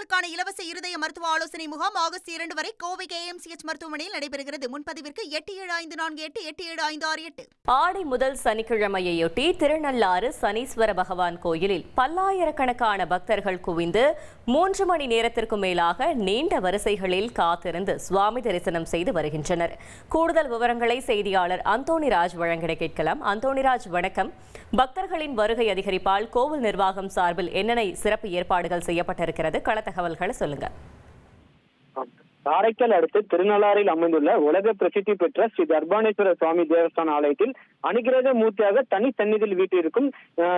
நோயாளிகளுக்கான இலவச இருதய மருத்துவ ஆலோசனை முகாம் ஆகஸ்ட் இரண்டு வரை கோவை கேஎம்சிஎச் மருத்துவமனையில் நடைபெறுகிறது. முன்பதிவிற்கு எட்டு ஏழு ஐந்து நான்கு எட்டு எட்டு ஏழு ஐந்து ஆறு எட்டு. ஆடி முதல் சனிக்கிழமையொட்டி திருநள்ளாறு சனீஸ்வர பகவான் கோயிலில் பல்லாயிரக்கணக்கான பக்தர்கள் குவிந்து மூன்று மணி நேரத்திற்கு மேலாக நீண்ட வரிசைகளில் காத்திருந்து சுவாமி தரிசனம் செய்து வருகின்றனர். கூடுதல் விவரங்களை செய்தியாளர் அந்தோணிராஜ் வழங்கிட கேட்கலாம். அந்தோணிராஜ் வணக்கம். பக்தர்களின் வருகை அதிகரிப்பால் கோவில் நிர்வாகம் சார்பில் என்னென்ன சிறப்பு ஏற்பாடுகள் செய்யப்பட்டிருக்கிறது? கள தகவல்களை சொல்லுங்க. காரைக்கால் அடுத்து திருநள்ளாறில் அமைந்துள்ள உலக பிரசித்தி பெற்ற ஸ்ரீ தர்பானேஸ்வர சுவாமி தேவஸ்தான ஆலயத்தில் அனுகிரக மூர்த்தியாக தனி சந்நிதியில் வீட்டு இருக்கும்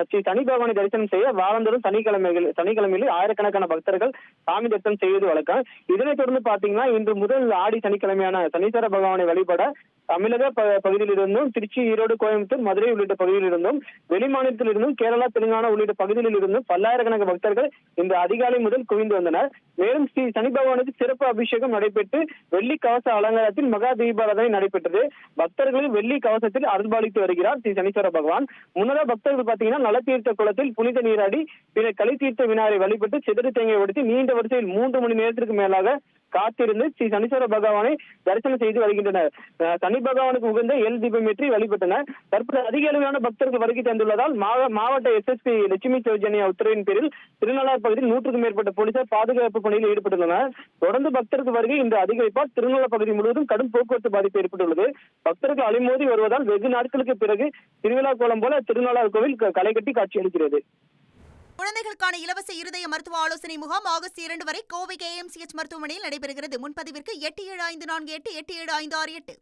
ஸ்ரீ சனி பகவானை தரிசனம் செய்ய வாரந்தோறும் சனிக்கிழமைகள் சனிக்கிழமையில் ஆயிரக்கணக்கான பக்தர்கள் சாமி தரிசனம் செய்வது வழக்கம். இதனைத் தொடர்ந்து பாத்தீங்கன்னா இன்று முதல் ஆடி சனிக்கிழமையான சனீஸ்வர பகவானை வழிபட தமிழக ப- பகுதியில் இருந்தும் திருச்சி ஈரோடு கோயம்புத்தூர் மதுரை உள்ளிட்ட பகுதியில் இருந்தும் வெளி மாநிலத்தில் இருந்தும் கேரளா தெலுங்கானா உள்ளிட்ட பகுதிகளில் இருந்தும் பல்லாயிரக்கணக்கான பக்தர்கள் இந்த அதிகாலை முதல் குவிந்து வந்தனர். மேலும் ஸ்ரீ சனி பகவானுக்கு சிறப்பு அபிஷேகம் நடைபெற்று வெள்ளி கவச அலங்காரத்தில் மகா தீபாராதனை நடைபெற்றது. பக்தர்கள் வெள்ளி கவசத்தில் அருள்பாலித்து வருகிறார். ஸ்ரீ சனீஸ்வர பகவான். முன்னதாக பக்தர்கள் பாத்தீங்கன்னா நலத்தீர்த்த குளத்தில் புனித நீராடி பின்னர் களி தீர்த்த வினாரை வழிபட்டு சிதறு தேங்காய் உடைத்து நீண்ட வரிசையில் மூன்று மணி நேரத்திற்கு மேலாக காத்திருந்து ஸ்ரீ சனீஸ்வர பகவானை தரிசனம் செய்து வருகின்றனர். சனி பகவானுக்கு உகந்த ஏழு தீபம் ஏற்றி வழிபட்டனர் தற்போது அதிக அளவிலான பக்தர்கள் வருகை தந்துள்ளதால் மாவ- மாவட்ட எஸ்எஸ்பி லட்சுமி சௌஜன்யா உத்தரவின் பேரில் திருநள்ளார் பகுதியில் நூற்றுக்கும் மேற்பட்ட போலீசார் பாதுகாப்பு பணியில் ஈடுபட்டுள்ளனர். தொடர்ந்து பக்தர்கள் வருகை இந்த அதிகரிப்பால் திருநள்ளார் பகுதி முழுவதும் கடும் போக்குவரத்து பாதிப்பு ஏற்பட்டுள்ளது. பக்தர்கள் அலைமோதி வருவதால் வெகு நாட்களுக்கு பிறகு திருவிழா கோலம் போல திருநள்ளார் கோவில் க- களை கட்டி காட்சியளிக்கிறது. குழந்தைகளுக்கான இலவச இருதய மருத்துவ ஆலோசனை முகாம் ஆகஸ்ட் இரண்டு வரை கோவை கேஎம்சிஎச் மருத்துவமனையில் நடைபெறுகிறது. முன்பதிவிற்கு எட்டு ஏழு ஐந்து நான்கு எட்டு எட்டு ஏழு ஐந்து ஆறு எட்டு.